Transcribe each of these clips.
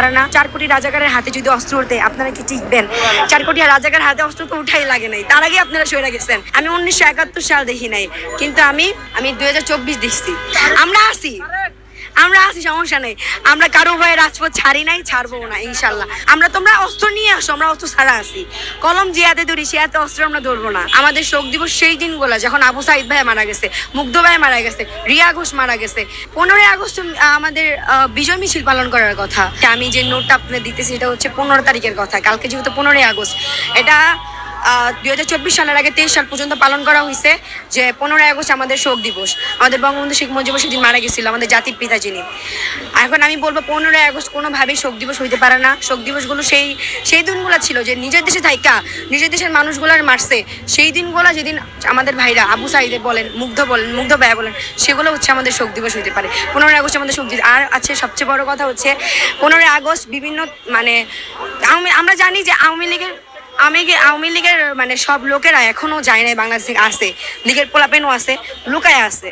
পারে না চার কোটি রাজাকারের হাতে যদি অস্ত্র উঠে আপনারা কি টিকবেন? চার কোটি রাজাকার হাতে অস্ত্র তো উঠাই লাগে নাই। তার আগে আপনারা সরে গেছেন। আমি উনিশশো একাত্তর সাল দেখি নাই। কিন্তু আমি আমি দুই হাজার চব্বিশ দেখছি। আমরা আসি আমরা আছি, সমস্যা নেই। আমরা কারও ভয়ে রাজপথ ছাড়ি নাই, ছাড়বো না, ইনশাল্লাহ। আমরা তোমরা অস্ত্র নিয়ে আসো, আমরা অস্ত্র ছাড়া আছি। কলম যে হাতে ধরি, সে হাতে অস্ত্র আমরা ধরবো না। আমাদের শোক দিবস সেই দিনগুলো, যখন আবু সাইদ ভাই মারা গেছে, মুগ্ধ ভাই মারা গেছে, রিয়া ঘোষ মারা গেছে। পনেরোই আগস্ট আমাদের বিজয় মিছিল পালন করার কথা। আমি যে নোটটা আপনাদের দিতেছি, এটা হচ্ছে পনেরো তারিখের কথা। কালকে যেহেতু পনেরোই আগস্ট, এটা দুই হাজার চব্বিশ সালের আগে তেইশ সাল পর্যন্ত পালন করা হয়েছে যে পনেরোই আগস্ট আমাদের শোক দিবস। আমাদের বঙ্গবন্ধু শেখ মুজিবুর সেদিন মারা গেছিল, আমাদের জাতির পিতা যিনি। এখন আমি বলব পনেরোই আগস্ট কোনোভাবেই শোক দিবস হইতে পারে না। শোক দিবসগুলো সেই সেই দিনগুলো ছিল যে নিজের দেশে থাইকা, নিজের দেশের মানুষগুলার মারছে। সেই দিনগুলো যেদিন আমাদের ভাইরা আবু সাইদে বলেন, মুগ্ধ বলেন, মুগ্ধ ভাইয়া বলেন, সেগুলো হচ্ছে আমাদের শোক দিবস হইতে পারে। পনেরোই আগস্ট আমাদের শোক দিবস। আর আছে সবচেয়ে বড় কথা হচ্ছে, পনেরোই আগস্ট বিভিন্ন মানে আমরা জানি যে আওয়ামী লীগের আমি আওয়ামী লীগের মানে সব লোকেরা এখনও যায় নাই বাংলাদেশে আছে লীগের পোলাপেনও আছে, লুকায় আছে।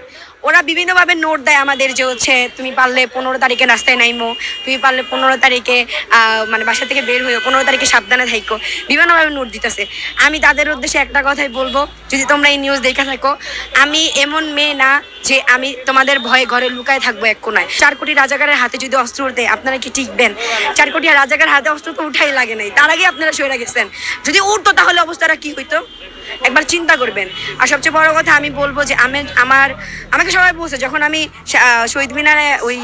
ওরা বিভিন্নভাবে নোট দেয় আমাদের যে হচ্ছে, তুমি পারলে পনেরো তারিখে রাস্তায় নাইমো, তুমি পারলে পনেরো তারিখে মানে বাসা থেকে বের হইও, পনেরো তারিখে সাবধানে থাইকো। বিভিন্নভাবে নোট দিতেছে। আমি তাদের উদ্দেশ্যে একটা কথাই বলব, যদি তোমরা এই নিউজ দেখে থাকো, আমি এমন মেয়ে না যে আমি তোমাদের ভয়ে ঘরে লুকায় থাকব এক কোনায়। চার কোটি রাজাকারের হাতে যদি অস্ত্র উঠে আপনারা কি টিকবেন? চার কোটি রাজাকার হাতে অস্ত্র তো উঠাই লাগে নাই, তার আগে আপনারা সরে গেছেন। যদি উঠতো তাহলে অবস্থাটা কি হইতো? একবার চিন্তা করবেন। আর সবচেয়ে বড় কথা আমি বলব যে আমি, আমার, আমাকে সবাই বলছে, যখন আমি শহীদ মিনারে ওই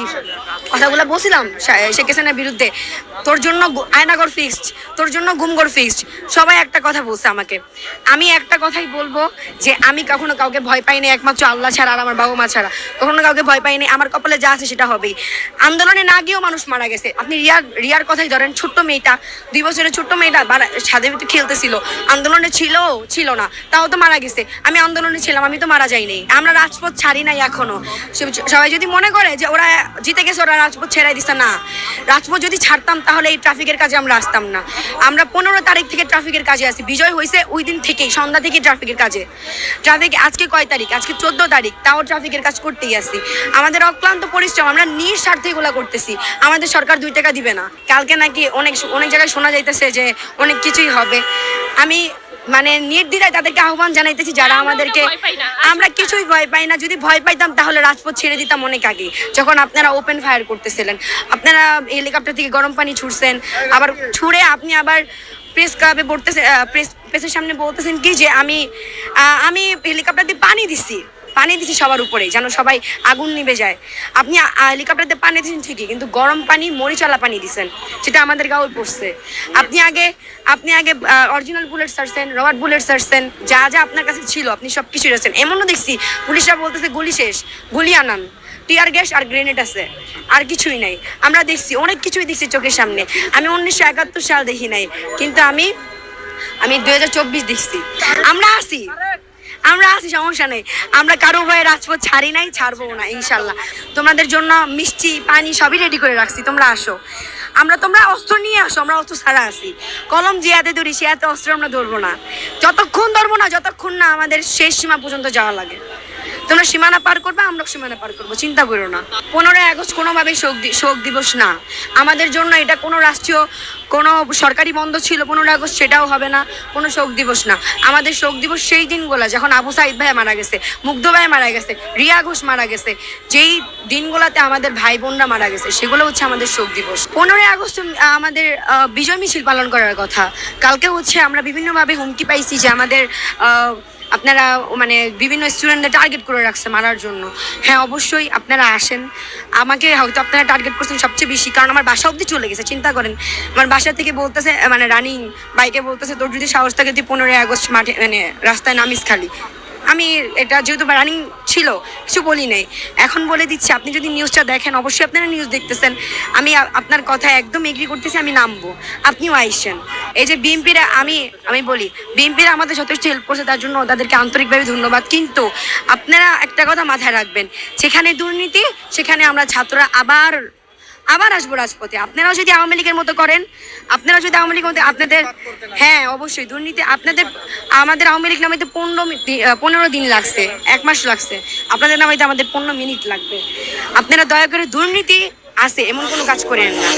কথাগুলো বলছিলাম শেখ হাসিনার বিরুদ্ধে, তোর জন্য আয়নাগর ফিক্সড তোর জন্য গুমগর ফিক্সড সবাই একটা কথা বলছে আমাকে। আমি একটা কথাই বলব যে আমি কখনো কাউকে ভয় পাইনি, একমাত্র আল্লাহ ছাড়া আর আমার বাবা মা ছাড়া। কখনো কাউকে ভয় পাইনি, আমার কপালে যা আছে সেটা হবেই। আন্দোলনে না গিয়েও মানুষ মারা গেছে। আপনি রিয়ার রিয়ার কথাই ধরেন, ছোট্ট মেয়েটা, দুই বছরের ছোট্ট মেয়েটা ভিতরে খেলতেছিল। আন্দোলনে ছিল ছিল না। তাও তো মারা গেছে। আমি আন্দোলনে ছিলাম, আমি তো মারা যাইনি। আমরা রাজপথ ছাড়ি নাই এখনও। সবাই যদি মনে করে যে ওরা জিতে গেছে, ওরা রাজপথ ছেড়াই দিছে, না। রাজপথ যদি ছাড়তাম, তাহলে এই ট্রাফিকের কাজে আমরা আসতাম না। আমরা পনেরো তারিখ থেকে ট্রাফিকের কাজে আসি বিজয় হয়েছে ওই দিন থেকেই, সন্ধ্যা থেকে ট্রাফিকের কাজে। ট্রাফিক আজকে কয় তারিখ? আজকে চোদ্দ তারিখ। তাও ট্রাফিকের কাজ করতেই আসি আমাদের অক্লান্ত পরিশ্রম, আমরা নিঃস্বার্থে এগুলো করতেছি। আমাদের সরকার দুই টাকা দিবে না। কালকে নাকি অনেক অনেক জায়গায় শোনা যাইতেছে যে অনেক কিছুই হবে। আমি মানে নির্দ্বিধায় তাদেরকে আহ্বান জানাইতেছি যারা আমাদেরকে না। আমরা কিছুই ভয় পাই না। যদি ভয় পাইতাম তাহলে রাজপথ ছেড়ে দিতাম অনেক আগে। যখন আপনারা ওপেন ফায়ার করতেছিলেন। আপনারা হেলিকপ্টার থেকে গরম পানি ছুটছেন আবার ছুড়ে আপনি আবার প্রেস ক্লাবে পড়তেছেন প্রেস প্রেসের সামনে বলতেছেন কি যে আমি আমি হেলিকপ্টার দিয়ে পানি দিছি। পানি দিছি সবার উপরে যেন সবাই আগুন নিভে যায়। আপনি আ- পানি দিচ্ছেন ঠিকই, কিন্তু গরম পানি মরিচালা পানি দিচ্ছেন সেটা আমাদের গাঁয়ে পড়ছে। আপনি আগে আপনি আগে অরিজিনাল বুলেট সারছেন, রবার্ট বুলেট সারছেন, যা যা আপনার কাছে ছিল, আপনি সব কিছু রেছেন এমনও দেখছি, পুলিশরা বলতেছে, গুলি শেষ, গুলি আনান। টিয়ার গ্যাস আর গ্রেনেড আছে, আর কিছুই নাই। আমরা দেখছি, অনেক কিছুই দেখছি চোখের সামনে। আমি উনিশশো একাত্তর সাল দেখি নাই, কিন্তু আমি আমি দুই হাজার চব্বিশ দেখছি। আমরা আসি। আমরা আছি, সমস্যা নেই। আমরা কারও ভয়ে রাজপথ ছাড়ি নাই ছাড়বো না, ইনশাল্লাহ। তোমাদের জন্য মিষ্টি, পানি সবই রেডি করে রাখছি, তোমরা আসো। আমরা, তোমরা অস্ত্র নিয়ে আসো, আমরা অস্ত্র ছাড়া আছি। কলম যে ধরি সে অস্ত্র আমরা ধরবো না। যতক্ষণ ধরবো না, যতক্ষণ না আমাদের শেষ সীমা পর্যন্ত যাওয়া লাগে। তোমরা সীমানা পার করবে আমরা সীমানা পার করব, চিন্তা করো না। পনেরোই আগস্ট কোনোভাবে শোক শোক দিবস না। আমাদের জন্য এটা কোনো রাষ্ট্রীয়, কোনো সরকারি বন্ধ ছিল, পনেরোই আগস্ট সেটাও হবে না, কোনো শোক দিবস না। আমাদের শোক দিবস সেই দিনগুলো, যখন আবু সাইদ ভাই মারা গেছে, মুগ্ধ ভাই মারা গেছে, রিয়া ঘোষ মারা গেছে, যেই দিনগুলোতে আমাদের ভাই বোনরা মারা গেছে, সেগুলো হচ্ছে আমাদের শোক দিবস। পনেরোই আগস্ট আমাদের বিজয় মিছিল পালন করার কথা। কালকে হচ্ছে আমরা বিভিন্নভাবে হুমকি পাইছি যে আমাদের আপনারা মানে বিভিন্ন স্টুডেন্টদের টার্গেট করে রাখছে মারার জন্য। হ্যাঁ অবশ্যই আপনারা আসেন। আমাকে হয়তো আপনারা টার্গেট করছেন সবচেয়ে বেশি, কারণ আমার বাসা অবধি চলে গেছে, চিন্তা করেন। আমার বাসা থেকে বলতেছে মানে রানিং বাইকে বলতেছে, তোর যদি সাহস থাকে তুই পনেরোই আগস্ট মাঠে মানে রাস্তায় নামিস খালি। আমি এটা যেহেতু রানিং ছিল, কিছু বলি নাই। এখন বলে দিচ্ছি, আপনি যদি নিউজটা দেখেন, অবশ্যই আপনারা নিউজ দেখতেছেন। আমি আপনার কথা একদম এগ্রি করতেছি, আমি নামবো। আপনিও আইসেন। এই যে বিএনপিরা আমি আমি বলি বিএনপিরা আমাদের যথেষ্ট হেল্প করছে, তার জন্য তাদেরকে আন্তরিকভাবে ধন্যবাদ। কিন্তু আপনারা একটা কথা মাথায় রাখবেন, যেখানে দুর্নীতি, সেখানে আমরা ছাত্ররা আবার আবার আসব রাজপথে। আপনারাও যদি আওয়ামী লীগের মতো করেন আপনারা যদি আওয়ামী লীগের মতো আপনাদের হ্যাঁ অবশ্যই। দুর্নীতি আপনাদের আমাদের আওয়ামী লীগ নামাইতে পনেরো পনেরো দিন লাগছে এক মাস লাগছে। আপনাদের নামাইতে আমাদের পনেরো মিনিট লাগবে। আপনারা দয়া করে দুর্নীতি আছে এমন কোনো কাজ করেন না।